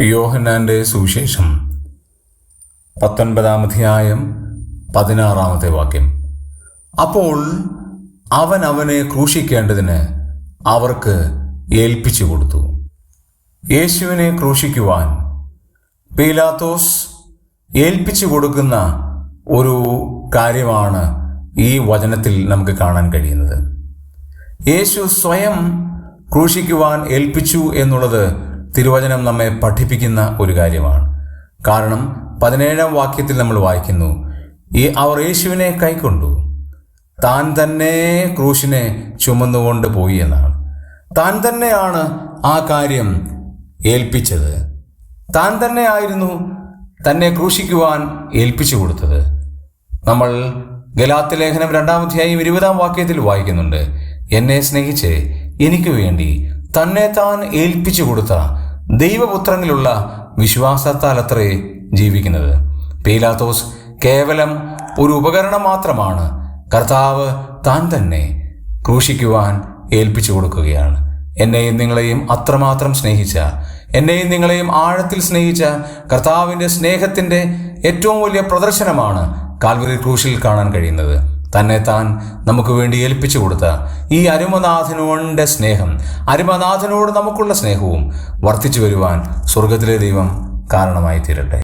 യോഹന്നാന്റെ സുവിശേഷം പത്തൊൻപതാം അധ്യായം പതിനാറാമത്തെ വാക്യം. അപ്പോൾ അവൻ അവനെ ക്രൂശിക്കേണ്ടതിന് അവർക്ക് ഏൽപ്പിച്ചു കൊടുത്തു. യേശുവിനെ ക്രൂശിക്കുവാൻ പീലാത്തോസ് ഏൽപ്പിച്ചു കൊടുക്കുന്ന ഒരു കാര്യമാണ് ഈ വചനത്തിൽ നമുക്ക് കാണാൻ കഴിയുന്നത്. യേശു സ്വയം ക്രൂശിക്കുവാൻ ഏൽപ്പിച്ചു എന്നുള്ളത് തിരുവചനം നമ്മെ പഠിപ്പിക്കുന്ന ഒരു കാര്യമാണ്. കാരണം പതിനേഴാം വാക്യത്തിൽ നമ്മൾ വായിക്കുന്നു ഈ അവർ യേശുവിനെ കൈക്കൊണ്ടു. താൻ തന്നെ ക്രൂശിനെ ചുമന്നുകൊണ്ട് പോയി എന്നാണ്. താൻ തന്നെയാണ് ആ കാര്യം ഏൽപ്പിച്ചത്. താൻ തന്നെയായിരുന്നു തന്നെ ക്രൂശിക്കുവാൻ ഏൽപ്പിച്ചു കൊടുത്തത്. നമ്മൾ ഗലാത്ത് ലേഖനം രണ്ടാം അധ്യായം ഇരുപതാം വാക്യത്തിൽ വായിക്കുന്നുണ്ട് എന്നെ സ്നേഹിച്ച് എനിക്ക് വേണ്ടി തന്നെ താൻ ഏൽപ്പിച്ചു കൊടുത്ത ദൈവപുത്രനിലുള്ള വിശ്വാസത്താലത്രേ ജീവിക്കുന്നത്. പീലാത്തോസ് കേവലം ഒരു ഉപകരണം മാത്രമാണ്. കർത്താവ് താൻ തന്നെ ക്രൂശിക്കുവാൻ ഏൽപ്പിച്ചു കൊടുക്കുകയാണ്. എന്നെയും നിങ്ങളെയും അത്രമാത്രം സ്നേഹിച്ച എന്നെയും നിങ്ങളെയും ആഴത്തിൽ സ്നേഹിച്ച കർത്താവിന്റെ സ്നേഹത്തിന്റെ ഏറ്റവും വലിയ പ്രദർശനമാണ് കാൽവരി ക്രൂശിൽ കാണാൻ കഴിയുന്നത്. തന്നെ താൻ നമുക്ക് വേണ്ടി ഏൽപ്പിച്ചു കൊടുത്ത ഈ അരുമനാഥനോടെ സ്നേഹം അരുമനാഥനോട് നമുക്കുള്ള സ്നേഹവും വർദ്ധിച്ചു വരുവാൻ സ്വർഗത്തിലെ ദൈവം കാരണമായി തീരട്ടെ